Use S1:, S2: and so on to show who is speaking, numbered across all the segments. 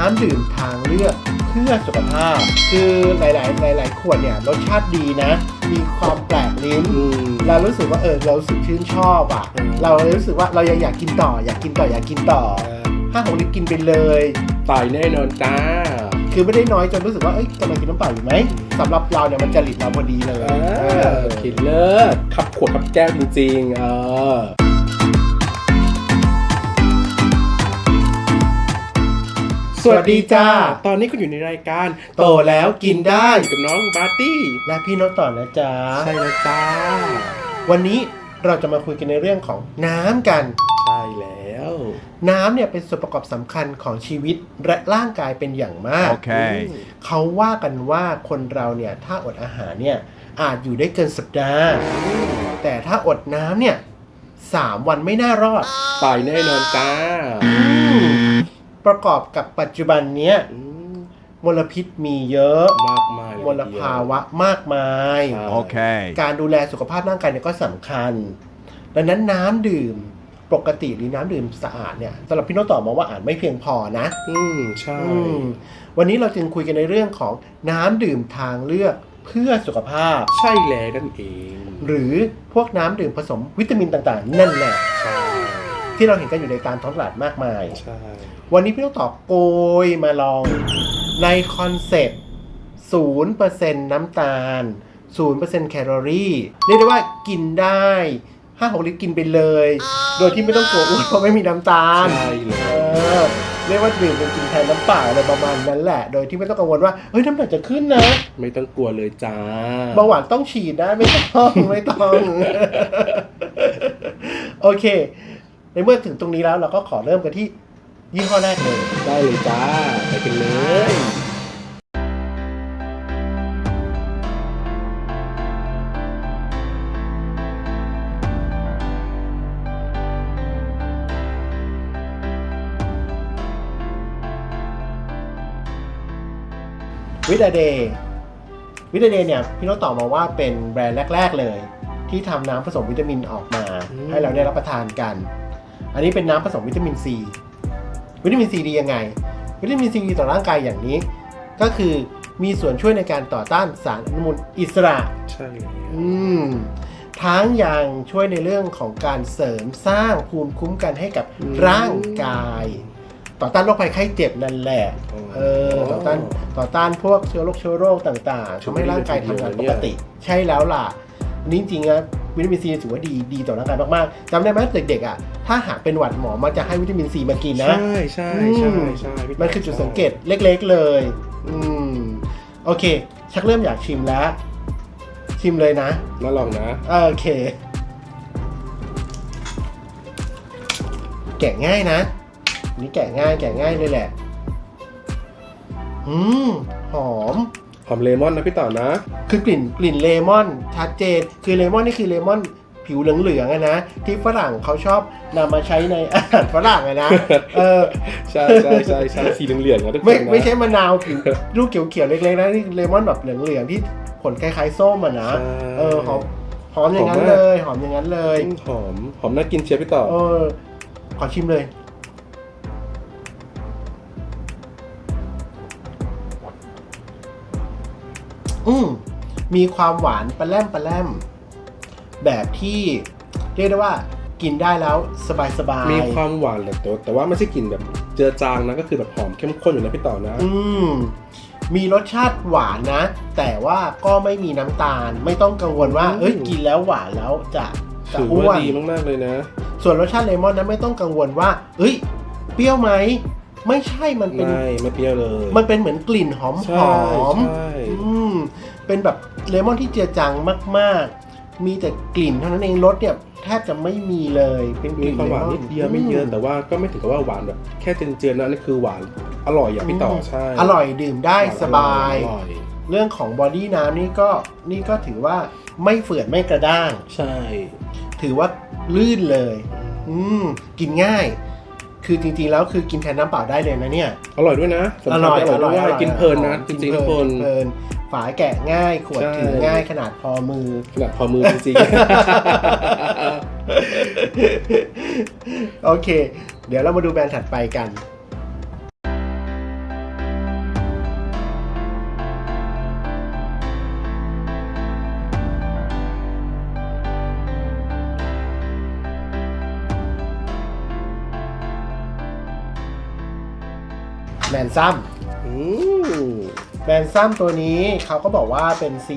S1: น้ำดื่มทางเลือกเพื่อสุขภาพ คือหลาย ๆ หลาย ๆ ขวดเนี่ยรสชาติดีนะ มีความแปลกลิ้น
S2: อืม
S1: เรารู้สึกว่าเออเรารู้สึกชื่นชอบอะ
S2: อืม
S1: เราเลยรู้สึกว่าเรายังอยากกินต่อ อยากกินต่ออยากกินต่อห้าหกลิตรกินไปเลย
S2: ตายแน่นอนจ้า
S1: คือไม่ได้น้อยจนรู้สึกว่าเอ้ยกำลังกินน้ำเปล่าอยู่ไหมสำหรับเราเนี่ยมันจริตเราพอดีเลย
S2: เอ
S1: เอ
S2: อ
S1: อ
S2: คิดเลิศขับขวดขับแก้วจริงๆเออ
S1: สวัสดีจ้า
S2: ตอนนี้คุณอยู่ในรายการ
S1: โตแล้วกินได้
S2: อยู่กับน้องบาร์ตี้
S1: และพี่โน้ตต่อนะจ๊ะ
S2: ใช่แล้วจ้า
S1: วันนี้เราจะมาคุยกันในเรื่องของน้ำกัน
S2: ใช่แล้ว
S1: น้ำเนี่ยเป็นส่วนประกอบสำคัญของชีวิตและร่างกายเป็นอย่างมาก
S3: Okay.
S1: เขาว่ากันว่าคนเราเนี่ยถ้าอดอาหารเนี่ยอาจอยู่ได้เกินสัปดาห์ แต่ถ้าอดน้ำเนี่ยสามวันไม่น่ารอด
S2: ตายแน่นอนจ้า
S1: ประกอบกับปัจจุบันเนี้ย
S2: อืม
S1: มลพิษมีเยอะ
S2: มากมายเลย
S1: มลภาวะมากมาย
S2: ใช่
S3: Okay.
S1: การดูแลสุขภาพร่างกายเนี่ยก็สำคัญ ดังนั้นน้ำดื่มปกติหรือน้ำดื่มสะอาดเนี่ยสำหรับพี่โน้ตตอบมาว่าอาจไม่เพียงพอนะ
S2: อืมใช่
S1: อืมวันนี้เราจึงคุยกันในเรื่องของน้ำดื่มทางเลือกเพื่อสุขภาพ
S2: ใช่แล้วนั่นเอง
S1: หรือพวกน้ำดื่มผสมวิตามินต่างๆ นั่นแหละ
S2: ใช่
S1: ที่เราเห็นกันอยู่ในตามท้องตลาดมากมาย
S2: ใช่
S1: วันนี้พี่ต้องตอบโกยมาลองในคอนเซ็ปต์0%น้ำตาล0%แคลอรี่เรียกได้ว่ากินได้5 6ลิตรกินไปเลย โดยที่ไม่ต้องกลัวอ้วนเพราะไม่มีน้ำตาล
S2: ใช่เล
S1: เอยอเรียกว่าดื่มเป็นกินแทนน้ำเปล่าอะไรประมาณนั้นแหละ โดยที่ไม่ต้องกังวลว่าเฮ้ยน้ำหนักจะขึ้นนะ
S2: ไม่ต้องกลัวเลยจ้า
S1: เบาหวานต้องฉีดนะไม่ต้องไม่ต้อง โอเค ในเมื่อถึงตรงนี้แล้วเราก็ขอเริ่มกันที่ยี่ห้อแรกเลย
S2: ได้เลยจ้า ไปกันเลย
S1: วิตาเดย์วิตาเดย์เนี่ยพี่โน้ตตอบมาว่าเป็นแบรนด์แรก ๆ เลย ที่ทำน้ำผสมวิตามินออกมา
S2: อืม
S1: ให้เราได้รับประทานกัน อันนี้เป็นน้ำผสมวิตามินซี วิตามินซีดียังไง วิตามินซีดีต่อร่างกายอย่างนี้ ก็คือมีส่วนช่วยในการต่อต้านสารอนุมูลอิสระ
S2: ใช่แล้ว
S1: อืมทั้งยังช่วยในเรื่องของการเสริมสร้างภูมิคุ้มกันให้กับร่างกาย ต่อต้านโรคภัยไข้เจ็บนั่นแหละ เออ ต่อต้านต่อต้านพวกเชื้อโรคเชื้อโรคต่างๆทำให้ร่างกายทำงานปกติ ใช่แล้วล่ะอันนี้จริงๆนะ วิตามินซีถือว่าดีดีต่อร่างกายมากๆจำได้ไหมเด็กๆอะถ้าหากเป็นหวัดหมอมักจะให้วิตามินซีมากินนะ
S2: ใช่ใช่ใช่ใช่พี่
S1: มันคือจุดสังเกตเล็กๆเลย อืมโอเค ชักเริ่มอยากชิมแล้ว ชิมเลยนะ
S2: น่าลองนะ
S1: โอเค แกะง่ายนะอันนี่แกะง่ายแกะง่ายเลยแหละ อืม หอม
S2: ห อมเลมอนนะพี่ต่อนะ
S1: คือกลิ่นกลิ่นเลมอนชัดเจน คือเลมอนนี่คือเลมอนผิวเหลืองๆอะนะที่ฝรั่งเขาชอบนำมาใช้ในอาหารฝรั่งอะนะเออ
S2: ใช่ใช่ใช่ใช่สีเหลืองๆนะทุกคน
S1: ไม่
S2: นะ
S1: ไม่ใช่มะนาวผิวลูกเขียวๆเล็กๆนะนี่เลมอนแบบเหลืองๆที่ผลคล้ายๆส้มอะนะ
S2: ใช่
S1: เออหอมหอมอย่างนั้น
S2: หอม
S1: เล
S2: มาก
S1: ยหอมอย่างนั้นเลย
S2: อืมหอมหอมน่ากินเชียวพี่ต่อ
S1: เออขอชิมเลย อืมมีความหวานปลาแรมปลาแรมแบบที่เรียกได้ว่ากินได้แล้วสบายสบายๆ
S2: มีความหวานแหละแต่แต่ว่าไม่ใช่กลิ่นแบบเจือจางนะก็คือแบบหอมเข้มข้นอยู่นะพี่ต่อนะ
S1: อืมมีรสชาติหวานนะ แต่ว่าก็ไม่มีน้ำตาล ไม่ต้องกังวลว่า
S2: อืม
S1: เอ้ยกินแล้วหวานแล้วจะจะ
S2: ถือ
S1: อ้ว
S2: ว่านดีมากๆเลยนะ
S1: ส่วนรสชาติเลมอนนั้นไม่ต้องกังวลว่า เอ้ย เปรี้ยวไหมไม่ใช่มันเป็น
S2: ไม่ไม่เปรี้ยวเลย
S1: มันเป็นเหมือนกลิ่นหอมห
S2: ใช่
S1: อม
S2: ใช่
S1: อืม เป็นแบบเลมอนที่เจือจางมาก ๆ มีแต่กลิ่นเท่านั้นเองรสเนี่ยแทบจะไม่มีเลยเป็นก
S2: มี
S1: ลิ่น
S2: ความหวาน
S1: ล
S2: นิดเดียวไม่เยอะ
S1: ม
S2: แต่ว่าก็ไม่ถึงกับว่าหวานแบบแค่เจือนๆนะนี่คือหวานอร่อยอย่างพี่ต่อใช่
S1: อร่อยดื่มได้สบาย
S2: อร่อย
S1: เรื่องของบอดี้น้ำนี่ก็นี่ก็ถือว่าไม่เฝื่อนไม่กระด้าง
S2: ใช่
S1: ถือว่าลื่นเลย อืม กินง่าย คือจริงๆแล้วคือกินแทนน้ำเปล่าได้เลยนะเนี่ย
S2: อร่อยด้วยนะสำคัญอร่อยด้วยกินเพลินนะจริงๆทุกคน
S1: เพลินฝาแกะง่ายขวด
S2: ใช่
S1: ถือง่ายขนาดพอมือ
S2: ขนาดพอมือจริง
S1: โอเค เดี๋ยวเรามาดูแบรนด์ถัดไปกัน นซัม
S2: อืม
S1: แมนซัมตัวนี้เขาก็บอกว่าเป็น C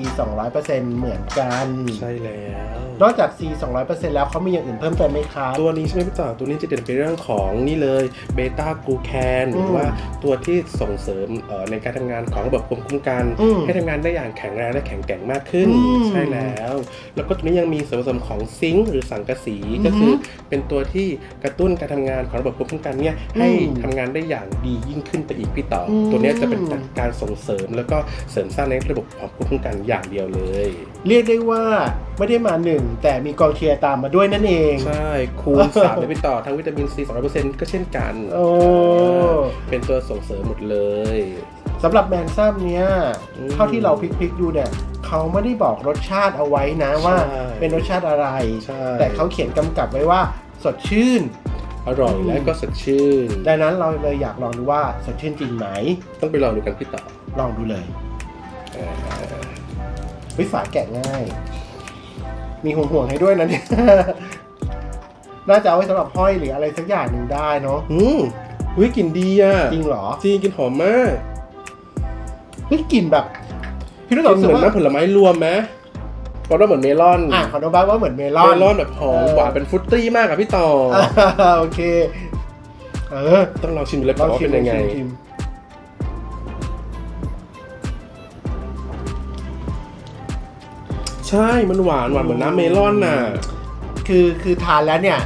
S1: 200%เหมือนกัน
S2: ใช่แล้ว
S1: นอกจาก C 200%แล้วเขามีอย่างอื่นเพิ่มเติมไหมครับ
S2: ตัวนี้ใช่ไหมพี่ต่อตัวนี้จะเด่นไปเรื่องของนี่เลยเบต้ากลูแคนหรือว่าตัวที่ส่งเสริมเอ่อในการทำงานของระบบภูมิคุ้มกัน
S1: อืม
S2: ให้ทำงานได้อย่างแข็งแรงและแข็งแกร่งมากขึ้น
S1: อืม
S2: ใช่แล้ว แล้วก็ตัวนี้ยังมีส่วนผสมของซิงค์หรือสังกะสี
S1: อือฮึ
S2: ก็คือ เป็นตัวที่กระตุ้นการทำงานของระบบภูมิคุ้มกันเนี่ยให้
S1: อืม
S2: ทำงานได้อย่างดียิ่งขึ้นไปอีกพี่ต่ออ
S1: ม
S2: ตัวเนี้ยจะเป็นการส่งเสริมแล้วก็เสริมสร้างในระบบของภูมิคุ้มกันอย่างเดียวเลย
S1: เรียกได้ว่าไม่ได้มาหนึ่งแต่มีกองเชียร์ตามมาด้วยนั่นเอง
S2: ใช่คูณสามเลยพี่ต่อทั้งวิตามินซี200%ก็เช่นกัน
S1: โอ้
S2: เป็นตัวส่งเสริมหมดเลย
S1: สำหรับแมนซัมเนี้ย
S2: อืม
S1: เท่าที่เราพลิกๆดูเนี่ยเขาไม่ได้บอกรสชาติเอาไว้นะว่า
S2: ใช่
S1: เป็นรสชาติอะไร
S2: ใช่
S1: แต่เขาเขียนกำกับไว้ว่าสดชื่น
S2: อร่อยและก็สดชื่น
S1: ดังนั้นเราเลยอยากลองดูว่าสดชื่นจริงไหม
S2: ต้องไปลองดูกันพี่ต่อ
S1: ลองดูเลย
S2: เอ่อ
S1: วิฝาแกะง่าย มีห่วงห่วงๆให้ด้วยนะเนี่ย น่าจะเอาไว้สำหรับห้อยหรืออะไรสักอย่างหนึ่งได้เนาะ
S2: อืมอุ้ยกลิ่นดีอะ
S1: จริงเหรอ
S2: จริงกลิ่นหอมมาก
S1: เฮ้ยกลิ่นแบบ พี่รู้
S2: ก
S1: สึก
S2: ลิ่นเหมือน
S1: ว่า
S2: น้ำผลไม้รวมไหมเพราะว่าเหมือนเมลอน
S1: อะขอโนบ้าว่าเหมือนเมลอ
S2: เม
S1: น
S2: ลอนแบบหอม
S1: เออ
S2: หวานเป็นฟรุตตี้มากอะพี่ต่อ
S1: อ่าโอเค เออ
S2: ต้องลองชิมดูเลย
S1: ล
S2: ก่อ
S1: อนง
S2: ว่า
S1: ชิม
S2: เป็นยังไง ใช่มันหวานหวานเหมือนน้ำเมลอนน่ะ
S1: คือคือทานแล้วเนี่ย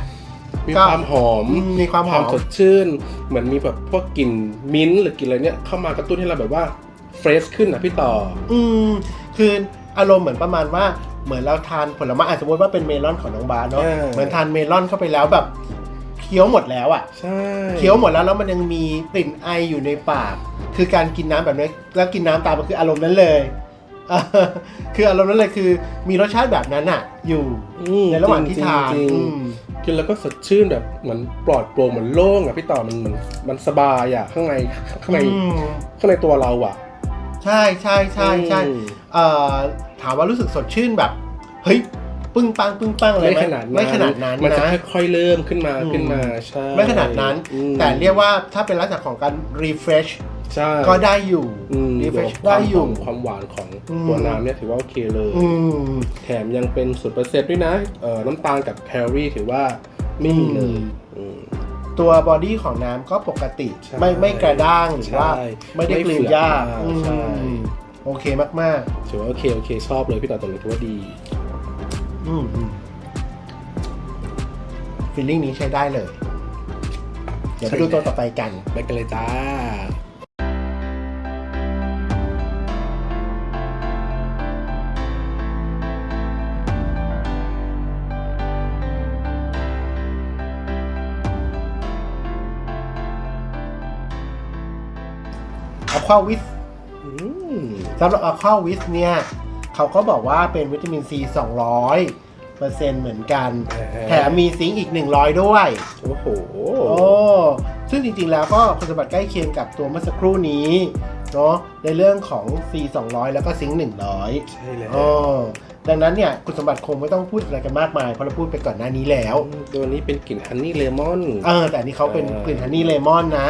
S2: มี
S1: ก็
S2: ความหอม
S1: อืมมีความหอม
S2: สดชื่น เหมือนมีแบบพวกกลิ่นมิ้นท์หรือกลิ่นอะไรเนี่ยเข้ามากระตุ้นให้เราแบบว่าเฟรชขึ้นอะพี่ต่อ
S1: อืมคืออารมณ์เหมือนประมาณว่าเหมือนเราทานผลไม้อะสมมติว่าเป็นเมลอนของน้องบาสเนาะ
S2: เออ
S1: เหมือนทานเมลอนเข้าไปแล้วแบบเคี้ยวหมดแล้วอะ
S2: ใช่
S1: เคี้ยวหมดแล้วแล้วมันยังมีกลิ่นไออยู่ในปาก คือการกินน้ำแบบนี้แล้วกินน้ำตามมันคืออารมณ์นั้นเลยเออ คืออารมณ์นั้นเลยคือมีรสชาติแบบนั้นอะ อยู่
S2: อืม
S1: ในระหว่างที่ทาน
S2: จริงๆ
S1: อืม
S2: กินแล้วก็สดชื่นแบบเหมือนปลอดโปร่งเหมือนโล่งอะพี่ต่อมันเหมือนมันสบายอะข้างในข้างใน
S1: อืม
S2: ข้างในตัวเราอะ
S1: ใช่ใช่ใช่ใช่
S2: อืม
S1: เอ่อถามว่ารู้สึกสดชื่นแบบ เฮ้ยปึ้งปังปึ้งปังอะไร
S2: ไม่
S1: ไหม
S2: ขนาดนั้น
S1: ไม่ขนาดนั้น
S2: มันจะ
S1: นะ
S2: ค่อยๆเริ่มขึ้นมา
S1: อืม
S2: ขึ้นมาใช่
S1: ไม่ขนาดนั้น
S2: อืม
S1: แต่เรียกว่าถ้าเป็นลักษณะของการ refresh
S2: ใช่
S1: ก็ได้อยู่
S2: อืม
S1: refresh
S2: ค
S1: ได้
S2: วาม
S1: อ
S2: ห
S1: ยู่
S2: อมความหวานของ
S1: อืม
S2: ตัวน้ำเนี่ยถือว่าโอเคเลย
S1: อืม
S2: แถมยังเป็นศูนย์เปอร์เซ็นต์ด้วยนะเอ่อน้ำตาลกับแคลอรี่ถือว่าไม่มีเลย
S1: อืม
S2: อืม
S1: ตัวบอดี้ของน้ำก็ปกติ
S2: ใช่
S1: ไม่ไม่กระด้างหรือว่า
S2: ใช่
S1: ไม่ได้
S2: ไม่
S1: กลืน
S2: เฝือก
S1: ยาก
S2: มาก
S1: อืม
S2: ใช่
S1: โอเคมาก
S2: ถือว่าโอเคโอเคชอบเลยพี่ต่อตรงนี้ถือว่าดี
S1: ๆ อืมฟีลลิ่งนี้ใช้ได้เลย เดี๋ยวไปดูตัวต่อไปกัน
S2: ไปกันเลยจ้า
S1: a q u a w i s
S2: อืม
S1: สำหรับ a q u a w i s เนี่ย เขาก็บอกว่าเป็นวิตามินซี 200เปอร์เซ็นต์เหมือนกัน แถมมีซิงค์อีก 100 ด้วย
S2: โอ้โห
S1: โอ้ซึ่งจริงๆแล้วก็คุณสมบัติใกล้เคียงกับตัวเมื่อสักครู่นี้เนาะในเรื่องของ C 200 แล้วก็ซิงค์100
S2: ใช่แล้ว
S1: อ๋อดังนั้นเนี่ยคุณสมบัติคงไม่ต้องพูดอะไรกันมากมาย เพราะเราพูดไปก่อนหน้านี้แล้ว
S2: ตัวนี้เป็นกลิ่นฮันนี่เลมอน
S1: เออแต่อันนี่เขาเป็น
S2: เออก
S1: ลิ่นฮันนี่เลมอนนะ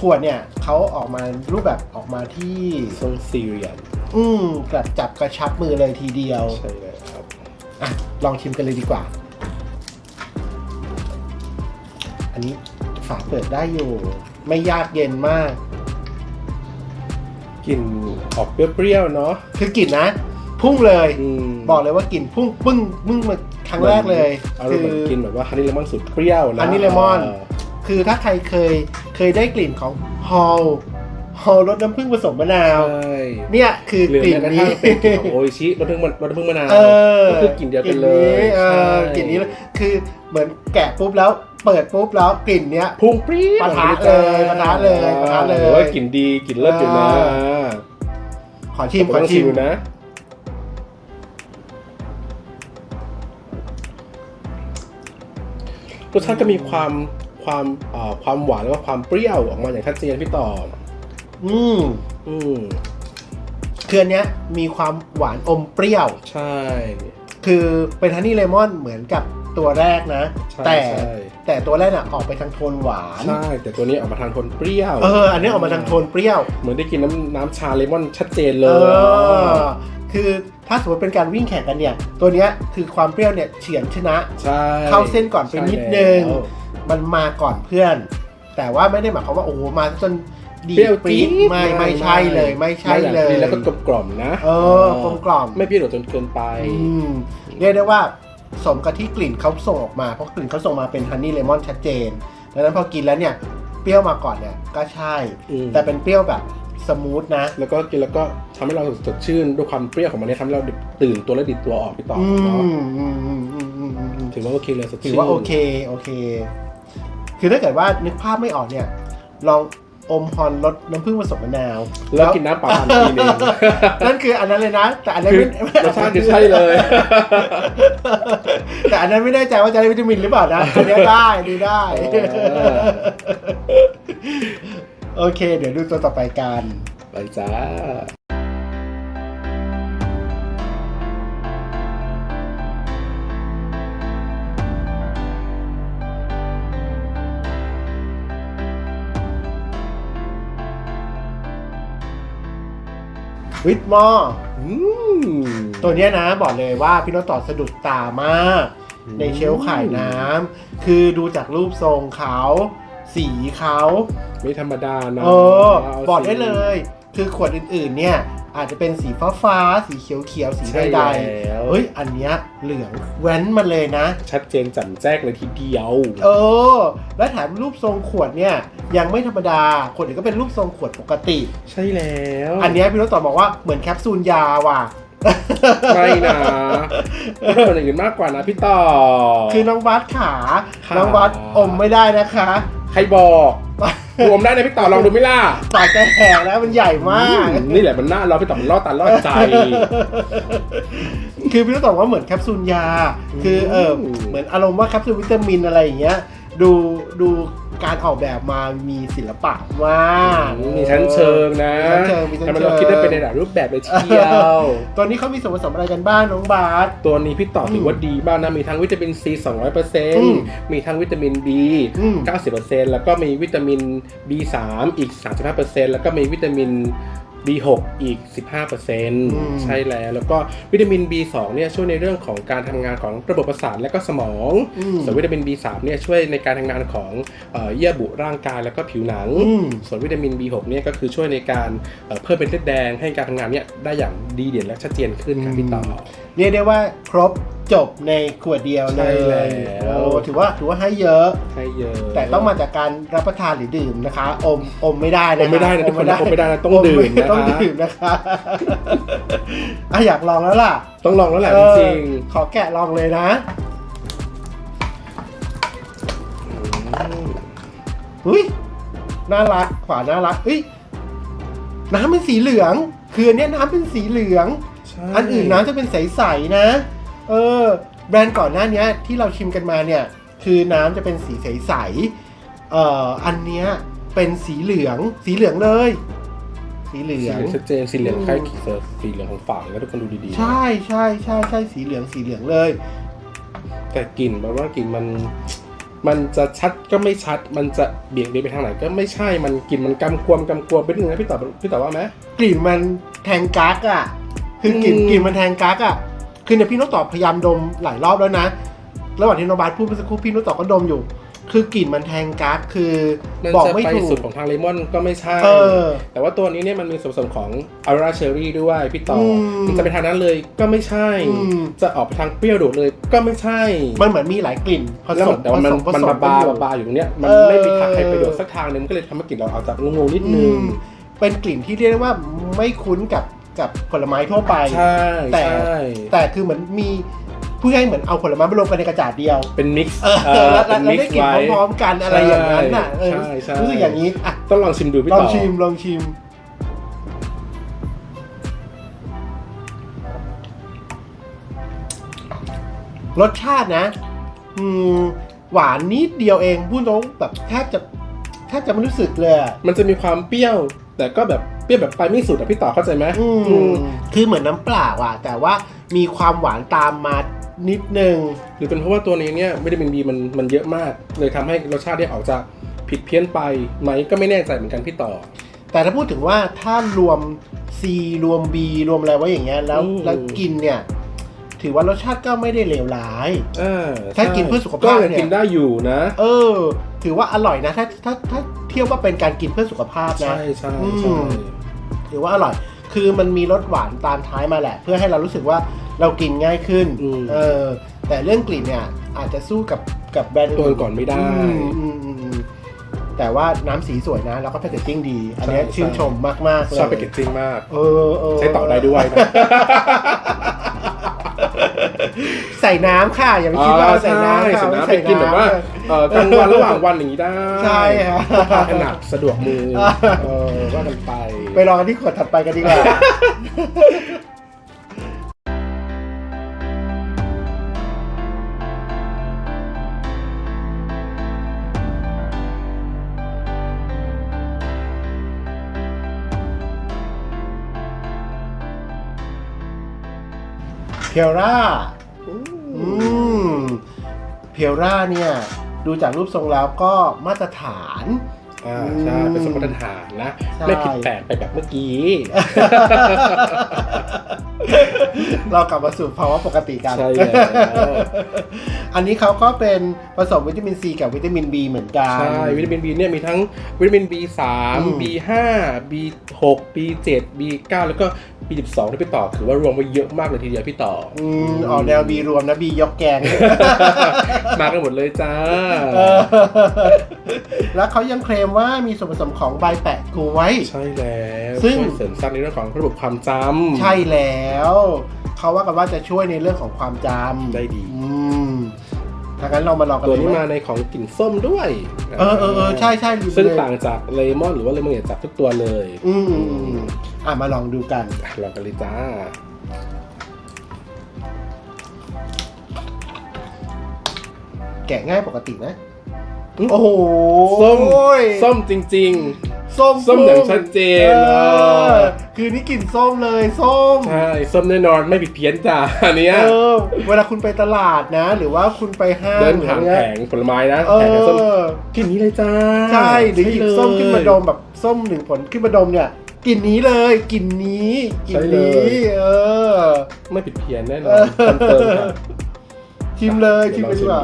S1: ขวดเนี่ยเขาออกมารูปแบบออกมาที่
S2: ทรงซีเรียล
S1: อืมกระจับกระชับมือเลยทีเดียว
S2: ใช่แล้วครับ
S1: อะลองชิมกันเลยดีกว่า อันนี้ฝาเปิดได้อยู่ ไม่ยากเย็นมาก
S2: กลิ่นออกเปรี้ยวๆเนาะ
S1: คือกลิ่นนะ พุ่งเลย
S2: ม
S1: บอกเลยว่ากลิ่นพุ่งปึ้งปึ้งมาครั้งแรกเลย
S2: อารมณ์เหมือนกินแบบว่าฮันนี่เลมอนสุดเปรี้ยวนะ
S1: Honey Lemon คือถ้าใครเคยเคยได้กลิ่นของฮอลฮอลรสน้ำผึ้งผสมมะนาว
S2: ใช่
S1: เนี่ยคือก
S2: หรือ
S1: ลิ่น
S2: แม้กระ
S1: นี้
S2: ทั่งเป็นกลิ่นของโออิชิรสน้ำมันรสน้ำผึ้งมะนาว
S1: เออ
S2: ก็คือกลิ่นเดียวกันเลย
S1: เออ
S2: ใช่
S1: กลิ่นนี้เลยคือเหมือนแกะปุ๊บแล้ว เปิดปุ๊บแล้วกลิ่นเนี้ย
S2: พุ่งเปรี้ยว
S1: ปะทะเลยปะทะเลยปะทะเลย
S2: โอ้กลิ่นดีกลิ่นเลิศอยู่นะ
S1: อ่าขอชิมขอ
S2: ต้อง
S1: ชิม
S2: ดูนะ รสชาติก็มีความ ความเอ่อความหวานแล้วก็ความเปรี้ยวออกมาอย่างชัดเจนพี่ต่อ
S1: อืม
S2: อืม
S1: คืออันเนี้ยมีความหวานอมเปรี้ยว
S2: ใช่
S1: คือเป็นฮันนี่เลมอนเหมือนกับตัวแรกนะ
S2: ใช่
S1: แต่
S2: ใช่
S1: แต่ตัวแรกน่ะออกไปทางโทนหวาน
S2: ใช่ แต่ตัวนี้ออกมาทางคนเปรี้ยว
S1: เออ อันนี้ออกมาทางโทนเปรี้ยว
S2: เหมือนได้กินน้ำน้ำชาเลมอนชัดเจนเล
S1: เอยอคือถ้าสมมติเป็นการวิ่งแข่งกันเนี่ย ตัวเนี้ยคือความเปรี้ยวเนี่ยเฉือนชนะ
S2: ใช่
S1: เข้าเส้นก่อนไปนิดนึง
S2: ใช่แล้ว
S1: มันมาก่อนเพื่อน แต่ว่าไม่ได้หมายความว่าโอ้โหมาจนดี
S2: เปรี้ยว
S1: ปรี๊
S2: จี๊
S1: ด
S2: ด
S1: ไม่ไม่ใช่เลยไม่ใช่
S2: ไม่
S1: เลย
S2: แล้วก็กลมกล่อมๆนะ
S1: เออกลมกล่อม
S2: ไม่เปรี้ยวจนเกินไป
S1: อืมเรียกได้ว่าสมกับที่กลิ่นเขาส่งออกมาเพราะกลิ่นเขาส่งมาเป็นฮันนี่เลมอนชัดเจนดังนั้นพอกินแล้วเนี่ยเปรี้ยวมาก่อนเนี่ยก็ใช่
S2: อืม
S1: แต่เป็นเปรี้ยวแบบสมูทนะ
S2: แล้วก็กินแล้วก็ทำให้เราสดชื่นด้วยความเปรี้ยวของมันเนี่ยทำให้เราตื่นตัวและดิดตัวออกพี่ต่อ
S1: อื
S2: เนาะ
S1: มอืมอืมอืมอืมอืม
S2: ถือว่าโอเคเลยสดชื่น
S1: ถือว่าโอเคโอเค คือถ้าเกิดว่านึกภาพไม่ออกเนี่ย ลองอมฮอนรสน้ำผึ้งผสมมะนาว
S2: แล้วกินน้ำเปลาทันทีนึง
S1: นั่นคืออันนั้นเลยนะ แต่อันนั้น
S2: คือ
S1: ไม่
S2: รสชาติคือใช่เลย
S1: แต่อันนั้นไม่แน่ใจว่าจะได้วิตามินหรือเปล่านะอันเนี้ยได้ดูได้ โอเค เดี๋ยวดูตัวต่อไปกัน
S2: ไปจ้า
S1: วิทมอ
S2: อืม
S1: ตัวเนี้ยนะบอกเลยว่าพี่โน้ตต่อสะดุดตามาก
S2: อืม
S1: ในเชลฟ์ขายน้ำคือดูจากรูปทรงเขาสีเขา
S2: ไม่ธรรมดานะ
S1: เออ
S2: เา
S1: บอก
S2: สิ
S1: ได้เลย คือขวดอื่นๆเนี่ย อาจจะเป็นสีฟ้าฟ้าๆสีเขียวเขียวๆสี
S2: ใช่
S1: ใด
S2: แล้ว
S1: ๆเฮ้ย อันเนี้ยเหลืองแว้นมาเลยนะ
S2: ชัดเจนแจ่มแจ้งเลยทีเดียว
S1: เออ และแถมรูปทรงขวดเนี่ยยังไม่ธรรมดา ขวดอื่นก็เป็นรูปทรงขวดปกติ
S2: ใช่แล้ว
S1: อันเนี้ยพี่รถต่อบอกว่าเหมือนแคปซูลยาว่ะ
S2: ไม่นะเป็นคนอื่นมากกว่านะพี่ต่อ
S1: คือน้องบัสขา
S2: ขา
S1: น้องบัสอมไม่ได้นะคะ
S2: ใครบอกรวมได้นะพี่ต่อลองดูไหมล่ะ
S1: ปากจะแหกแล้วมันใหญ่มาก
S2: อืมนี่แหละมันน่าเราพี่ต่อมันล่อตาล่อใจ
S1: คือพี่ต้องบอกว่าเหมือนแคปซูลยา คือเออ
S2: อืม
S1: เหมือนอารมณ์ว่าแคปซูลวิตามินอะไรอย่างเงี้ย ดูดูการออกแบบมามีศิลปะมาก
S2: มีชั้นเชิงนะ
S1: มีชั้นเชิงมีชั้น
S2: ทำไม
S1: เชิ
S2: เรา
S1: ง
S2: คิดได้เป็นในหลายรูปแบบเลยทีเดียว
S1: ตัวนี้เขามีส่วนผสมอะไรกันบ้างน้องบาส
S2: ตัวนี้พี่ต่อถือว่าดีมากนะ มีทั้งวิตามินซี
S1: อืม
S2: 200%มีทั้งวิตามิน B
S1: อืม
S2: 90%แล้วก็มีวิตามิน B3 อีก 35%แล้วก็มีวิตามิน B6 อีก 15%ใช่แล้ว แล้วก็วิตามิน B2 เนี่ยช่วยในเรื่องของการทำงานของระบบประสาทและก็สมอง
S1: อืม
S2: ส่วนวิตามิน B3 เนี่ยช่วยในการทำงานของเอ่อเยื่อบุร่างกายแล้วก็ผิวหนัง
S1: อืม
S2: ส่วนวิตามิน B6 เนี่ยก็คือช่วยในการเอ่อเพิ่มเป็นเลือดแดงให้การทำงานเนี่ยได้อย่างดีเด่นและชัดเจนขึ้นครับพี่ต่อ
S1: เรียกได้ว่าครบ จบในขวดเดียวเล
S2: ใช่
S1: ย
S2: แล้ว
S1: โอ้ถือว่าถือว่าให้เยอะ
S2: ให้เยอะ
S1: แต่ต้องมาจากการรับประทานหรือดื่มนะคะ อมอมไม่ได้นะ
S2: อมไม่ได้นะทุกคนนะอมไม่ได้นะต้องดื่มนะคะ
S1: ต้องดื่มนะคะอะอยากลองแล้วล่ะ
S2: ต้องลองแล้วแหละ
S1: เอ
S2: จ
S1: อ
S2: ริง
S1: ขอแกะลองเลยนะ
S2: ๆ
S1: อุ้ยน่ารักขวาน่ารักเฮ้ยน้ำเป็นสีเหลือง คืออันเนี้ยน้ำเป็นสีเหลือง
S2: ใช่
S1: อันอื่นน้ำจะเป็นใสๆนะ เออ แบรนด์ก่อนหน้าเนี้ยที่เราชิมกันมาเนี่ย คือน้ำจะเป็นสีใสๆเอ่ออันเนี้ยเป็นสีเหลือง สีเหลืองเลย สีเหลื
S2: สี
S1: อง
S2: เหลืองชัดเจนสีเหลืองคล้ายขีดเซอร์สีเหลืองของฝากแล้วทุกคนดูดีๆ
S1: ใช่ใช่ใช่ใช่สีเหลืองสีเหลืองเลย
S2: แต่กลิ่นแบบว่ากลิ่นมัน มันจะชัดก็ไม่ชัด มันจะเบี่ยงเบนไปทางไหนก็ไม่ใช่ มันกลิ่นมันกำกวมกำกวมไปนึงนะพี่ต่อพี่ต่อว่าไหม
S1: กลิ่นมันแทงกั๊กอะ คือกลิ่น
S2: อืม
S1: กลิ่นมันแทงกั๊กอะ คือเนี่ยพี่นกตอบพยายามดมหลายรอบแล้วนะ ระหว่างที่น้องบาสพูดเมื่อสักครู่พี่นกตอบก็ดมอยู่ คือกลิ่นมันแทงกั๊กคือ
S2: มัน
S1: บอก
S2: จะ
S1: ไม่
S2: ไป
S1: ถู
S2: สุด
S1: ก
S2: ของทางเลมอนก็ไม่ใช่
S1: เออ
S2: แต่ว่าตัวนี้เนี่ยมันมีส่วนผสมของอาราเชอรี่ด้วยพี่ต่ออ
S1: ม
S2: มันจะไปทางนั้นเลยก็ไม่ใช่
S1: อืม
S2: จะออกไปทางเปรี้ยวโดดเลยก็ไม่ใช่
S1: มันเหมือนมีหลายกลิ่นผ
S2: แล้ว
S1: สม
S2: แต่ว่ามัน
S1: ผส
S2: มัน
S1: ผส
S2: บาบา
S1: กันอยู่
S2: บาๆอยู่ตรงเนี้ยมัน
S1: เออ
S2: ไม่มีทางใครไปโดดสักทางหนึงมันก็เลยทำให้กลิ่นเราเอาจากงงๆนิดนึง
S1: อืมเป็นกลิ่นที่เรียกได้ว่าไม่คุ้นกับ กับผลไม้ทั่วไป
S2: ใช่
S1: แต่
S2: ใช่
S1: แต่คือเหมือนมีพูดง่ายๆเหมือนเอาผลไม้มารวมกันในกระจาดเดียว
S2: เป็นมิกซ์
S1: เออแล้วแล้วแล้วได้กลิ่นพร้อมๆกันอะไรอย่างนั้นน่ะเออ
S2: ใช่ใช่
S1: รู้สึกอย่างนี้อะ
S2: ต้องลองชิมดูพี่
S1: ล
S2: ต่
S1: อง
S2: อ
S1: ชิมลองชิม รสชาตินะ อืมหวานนิดเดียวเองพูดตรงแบบแทบจะแทบจะไม่รู้สึกเลยอะ
S2: มันจะมีความเปรี้ยว แต่ก็แบบ เปรี้ยวแบบไปไม่สุดอะพี่ต่อเข้าใจไหม
S1: อืม
S2: อืม
S1: คือเหมือนน้ำเปล่าอะ แต่ว่ามีความหวานตามมานิดนึง
S2: หรือเป็นเพราะว่าตัวนี้เนี่ยวิตามินบีมันมันเยอะมาก เลยทำให้รสชาติเนี่ยออกจะผิดเพี้ยนไปไหมก็ไม่แน่ใจเหมือนกันพี่ต่อ
S1: แต่ถ้าพูดถึงว่าถ้ารวม C รวม B รวมอะไรไว้อย่างเงี้ยแล้ว
S2: อืม
S1: แล้วกินเนี่ย ถือว่ารสชาติก็ไม่ได้เลวร้าย
S2: อ่า
S1: ถ้า
S2: ใช่
S1: กินเพื่อสุขภาพ
S2: ก็ยัง
S1: เนี่ย
S2: กินได้อยู่นะ
S1: เออ ถือว่าอร่อยนะถ้าถ้าถ้าเทียบว่าเป็นการกินเพื่อสุขภาพนะ
S2: ใช่ใช่
S1: อืม
S2: ใช่
S1: ถือว่าอร่อย คือมันมีรสหวานตามท้ายมาแหละ เพื่อให้เรารู้สึกว่าเรากินง่ายขึ้นเออ แต่เรื่องกลิ่นเนี่ยอาจจะสู้กับกับแบรนด์
S2: ตัวก่อนไม่ได้
S1: อืมอืมอืมอืมแต่ว่าน้ำสีสวยนะ แล้วก็แพคเกจจิ้งดี อันเนี้ย
S2: ใช่
S1: ชื่นชมมากๆเลย
S2: ชอบไปเก็ตจริงมาก
S1: เออเออ
S2: ใช้ต่อได้ด้วยนะ
S1: ใส่น้ำค่ะ อย่าไปคิดว่าเอาใส่น้ำ
S2: ใช่
S1: ค่ะ
S2: ใส่
S1: ไม่
S2: น้ำ
S1: ใส่
S2: ไปกินแบบว่าเอ่อกลางวันระหว่างวันอย่างนี้ได้
S1: ใช่ครับ
S2: พาขนาดสะดวกมือเออว่ากันไป
S1: ไปลองกันที่ขวดถัดไปกันดีกว่าเพียร่า อืม เพียร่าเนี่ย ดูจากรูปทรงแล้วก็มาตรฐาน
S2: อ่าใช่เป็นสมมติฐานนะ
S1: ใช่
S2: ไม่ผิดแปลกไปแบบเมื่อกี้
S1: เรากลับมาสู่ภาวะปกติกัน
S2: ใช่แล้ว
S1: อันนี้เขาก็เป็นผสมวิตามินซีกับวิตามิน B เหมือนกัน
S2: ใช่วิตามิน B เนี่ยมีทั้งวิตามิน B3
S1: อืม
S2: B5 B6 B7 B9 แล้วก็ B12 ที่พี่ต่อถือว่ารวมไว้เยอะมากเลยทีเดียวพี่ต่อ
S1: อืมออกแนว B รวมนะ B ยกแกง
S2: มากันหมดเลยจ้า
S1: เออแล้วเขายังเคลมว่ามีส่วนผสมของใบแปะกล้วย
S2: ใช่แล้ว
S1: ซึ่ง
S2: ช่วยเสริมสร้างในเรื่องของระบบความจำ
S1: ใช่แล้ว เขาว่ากันว่าจะช่วยในเรื่องของความจำ
S2: ได้ดี
S1: อืมถ้างั้นเรามาลองกัน
S2: ตัว
S1: เลย
S2: นี้
S1: ไหม
S2: มาในของกลิ่นส้มด้วย
S1: เออเออเออใช่ใช่ลืม
S2: ซึ่ง
S1: เลย
S2: ต่างจากเลมอนหรือว่าเลมอนเนจากทุกตัวเลย
S1: อืมอืมอืมอะมาลองดูกัน
S2: อะลองกันเลยจ้า
S1: แกะง่ายปกตินะ
S2: อืม
S1: โอ้โห
S2: ส้มส้มจริง
S1: ส้ม
S2: ส้มอย่างชัดเจน
S1: เอ
S2: เอ
S1: อ
S2: อ
S1: คือนี่กลิ่นส้มเลยส้ม
S2: ๆใช่ส้มแน่นอนไม่ผิดเพี้ยนจ้าอันเนี้ย
S1: เออเวลาคุณไปตลาดนะ หรือว่าคุณไปห้าง
S2: เดินผ่าน
S1: หรือ
S2: แผ
S1: อะไร
S2: งผลไม้นะ
S1: เอ
S2: แผงส้ม
S1: อ
S2: กลิ่นนี้เลยจ้า
S1: ใช่หรือหยิบ
S2: เลย
S1: ส้มขึ้นมาดมแบบส้มหนึ่งผลขึ้นมาดมเนี่ยกลิ่นนี้เลยกลิ่นนี้กลิ่น
S2: ใช่เล
S1: นี้
S2: ย
S1: เออ
S2: ไม่ผิดเพี้ยนแน่น
S1: เอ
S2: อน
S1: อ
S2: คอนเฟิร์มครับ
S1: ชิมเลยชิม
S2: ดี๋ว
S1: กัน
S2: ล
S1: ดี
S2: อง
S1: กว่า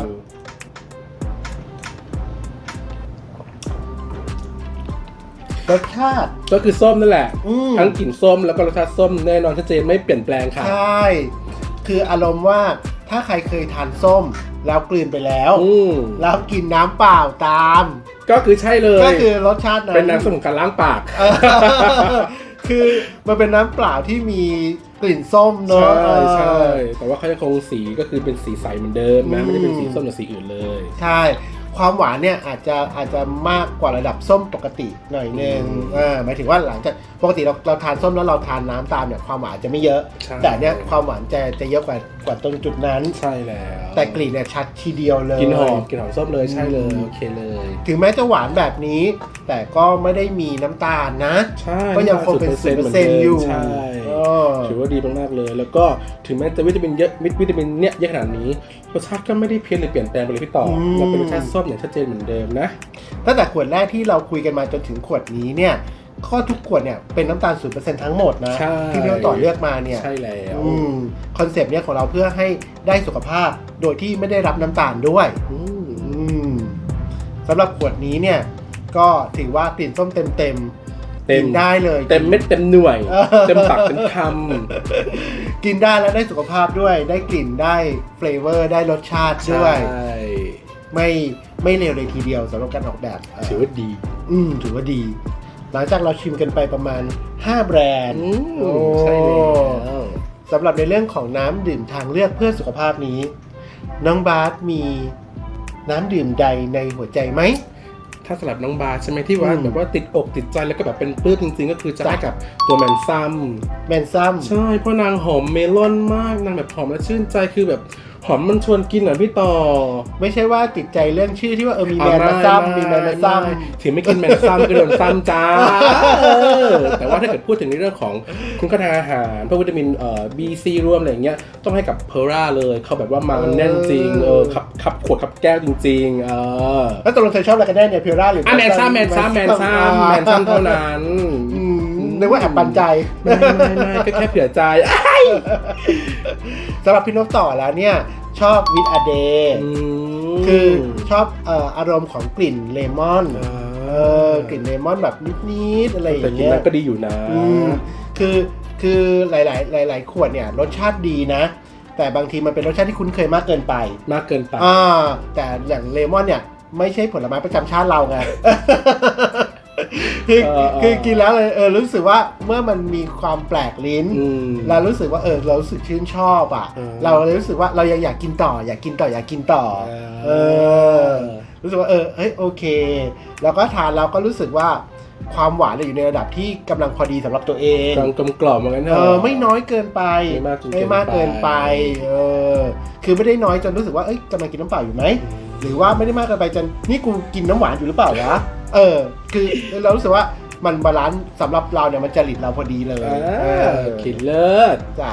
S1: รสชาติ
S2: ก็คือส้มนั่นแหละ
S1: อืม
S2: ทั้งกลิ่นส้มแล้วก็รสชาติส้มแน่นอนชัดเจนไม่เปลี่ยนแปลงค่ะ
S1: ใช่ คืออารมณ์ว่าถ้าใครเคยทานส้ม แล้วกลืนไปแล้ว
S2: อืม
S1: แล้วกินน้ำเปล่าตาม
S2: ก็คือใช่เลย
S1: ก็คือรสชาตินั้น
S2: เป็นน้ำส้มของการล้างปาก
S1: เออคือมันเป็นน้ำเปล่าที่มีกลิ่นส้มเน
S2: ใช่
S1: อะ
S2: ใช่แต่ว่าเขายังคงสีก็คือเป็นสีใสเหมือนเดิมนะ
S1: อืม
S2: ไม่ได้เป็นสีส้มหรือสีอื่นเลย
S1: ใช่ ความหวานเนี่ยอาจจะอาจจะมากกว่าระดับส้มปกติหน่อยนึง
S2: อืม
S1: อ่าหมายถึงว่าหลังจากปกติเราเราทานส้มแล้วเราทานน้ำตามเนี่ยความหวานจะไม่เยอะ
S2: ใช่
S1: แต่เนี่ยความหวานจะจะเยอะกว่าก ว่าตรงจุดนั้น
S2: ใช่แล้ว
S1: แต่กลิ่นเนี่ยชัดทีเดียวเลย
S2: กลินหอมกลินหอมส้มเลยใช่เลย
S1: อืม
S2: โอเคเลย
S1: ถึงแม้จะหวานแบบนี้ แต่ก็ไม่ได้มีน้ำตาลนะ
S2: ใช่
S1: ก็ยังคงเป็น
S2: 0%
S1: 0%อยู่
S2: ใช่
S1: เออ
S2: ถือว่าดีมากๆเลย แล้วก็ถึงแม้จะวิตามินเยอะวิตวิตามินเนี่ยเยอะขนาดนี้รสชาติก็ไม่ได้เพี้ยนหรือเปลี่ยนแปลงไปเลยพี่ต่ออ
S1: ม
S2: เราเป็นรสชาติส้มอย่างชัดเจนเหมือนเดิมนะ
S1: ตั้งแต่ขวดแรกที่เราคุยกันมาจนถึงขวดนี้เนี่ย ข้อทุกขวดเนี่ยเป็นน้ำตาล0%ทั้งหมดนะ
S2: ใช่
S1: ที่พี่ต่อเลือกมาเนี่ย
S2: ใช่แล้ว
S1: อืมคอนเซปต์เนี่ยของเราเพื่อให้ได้สุขภาพโดยที่ไม่ได้รับน้ำตาลด้วย
S2: อืม
S1: อืมสำหรับขวดนี้เนี่ย ก็ถือว่ากลิ่นส้มเต็มเต็มๆ
S2: เต็ม
S1: กินได้เลย
S2: เต็มเม็ดเต็มหน่วย
S1: เออ
S2: เต็มปากเต็มค
S1: กินได้แล้วได้สุขภาพด้วย ได้กลิ่นได้เฟลเวอร์ได้รสชาติำด้วย
S2: ใช่
S1: ไม่ไม่เลวเลยทีเดียวสำหรับการออกแบบเอ่อ
S2: ถือว่าดี
S1: อืมถือว่าดี หลังจากเราชิมกันไปประมาณ 5 แบรนด์
S2: อืม
S1: โอ้
S2: ใช่แล้ว
S1: สำหรับในเรื่องของน้ำดื่มทางเลือกเพื่อสุขภาพนี้ น้องบาสมีน้ำดื่มใดในหัวใจไหม
S2: ถ้าสำหรับน้องบาสใช่ไหมที่ว่า
S1: อืม
S2: แบบว่าติดอกติดใจแล้วก็แบบเป็นปลื้มจริงๆ ก็คือจะ
S1: จ้ะ
S2: ให้กับตัวแมนซัม
S1: แมนซัม
S2: ใช่เพราะนางหอมเมลอนมากนางแบบหอมและชื่นใจคือแบบ หอมมันชวนกินเหรอพี่ต่อ
S1: ไม่ใช่ว่าติดใจเรื่องชื่อที่ว่าเออมีแมน
S2: อะ
S1: มาซ้ำมีแมนมาซ้
S2: ไถึงไม่กินแมนซ้ำก็โดนซ้ำจ้าเออแต่ว่าถ้าเกิดพูดถึงในเรื่องของคุณค่าทางอาหารพวกวิตามินเอ่อ B C ร่วมอะไรอย่างเงี้ยต้องให้กับเพอร่าเลยเขาแบบว่ามาแน่นจริงเออขับขับขวดขับแก้วจริงๆเออำ
S1: แล้วตกลงเธอชอบอะไรกันแน่เนี่ยเพียร่าหรือ
S2: อะแมนซ้ำแมนซ้ำแมนซ้ำแมนซ้ำเท่านั้น
S1: อืม นึกว่าแอบปันใจ
S2: ไม่ไม่ไม่ก็แค่เผื่อใจ
S1: สำหรับพี่นกต่อแล้วเนี่ย ชอบวิตอเดย์
S2: อืม
S1: คือชอบเอ่ออารมณ์ของกลิ่นเลมอน
S2: อ่า
S1: เออกลิ่นเลมอนแบบนิดๆอะไรอ
S2: แต่
S1: ย่าง
S2: กิน
S1: เงี้ย
S2: นั้นก็ดีอยู่นะ
S1: อืมคือคือหลาย ๆ หลาย ๆ ขวดเนี่ยรสชาติดีนะ แต่บางทีมันเป็นรสชาติที่คุ้นเคยมากเกินไป
S2: มากเกินไป
S1: อ่าแต่อย่างเลมอนเนี่ยไม่ใช่ผลไม้ประจำชาติเราไง คือ
S2: เออเออ
S1: คือกินแล้วเลยเออรู้สึกว่าเมื่อมันมีความแปลกลิ้น
S2: อืม
S1: เรารู้สึกว่าเออเรารู้สึกชื่นชอบอะ
S2: เออ
S1: เราเลยรู้สึกว่าเรายังอยากกินต่อ อยากกินต่ออยากกินต่อ
S2: เออ
S1: เออ รู้สึกว่าเออเฮ้ยโอเค แล้วก็ทานแล้วก็รู้สึกว่าความหวานเนี่ยอยู่ในระดับที่กำลังพอดีสำหรับตัวเอง
S2: กลมกลมกล่อมเหมือนกันเถ
S1: เอ
S2: อะ
S1: อไม่น้อยเกินไป
S2: ไม่มากจนเกินไป
S1: ไม่มากเกินไปเออคือไม่ได้น้อยจนรู้สึกว่าเอ้ยกำลังกินน้ำเปล่าอยู่ไหมหรือว่าไม่ได้มากเกินไปจนนี่กูกินน้ำหวานอยู่หรือเปล่าวะ เออ คือเรารู้สึกว่ามันบาลานซ์สำหรับเราเนี่ยมันจริตเราพอดีเลย
S2: อ่า
S1: เออ
S2: กินเลิศ
S1: จ้ะ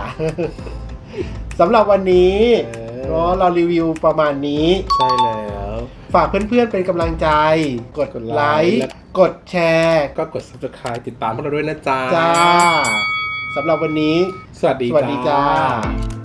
S1: สำหรับวันนี้
S2: เออ
S1: เนาะเรารีวิวประมาณนี้
S2: ใช่แล้ว
S1: ฝากเพื่อนๆเป็นกำลังใจ กด
S2: กด
S1: ไล
S2: ไลค์
S1: ค์
S2: และ
S1: กดแชร์
S2: ก็กด subscribe ติดตามพวกเราด้วยนะจ๊ะ
S1: จ้าสำหรับวันนี้
S2: สวัสดี
S1: สวัสดีจ้า
S2: จ้า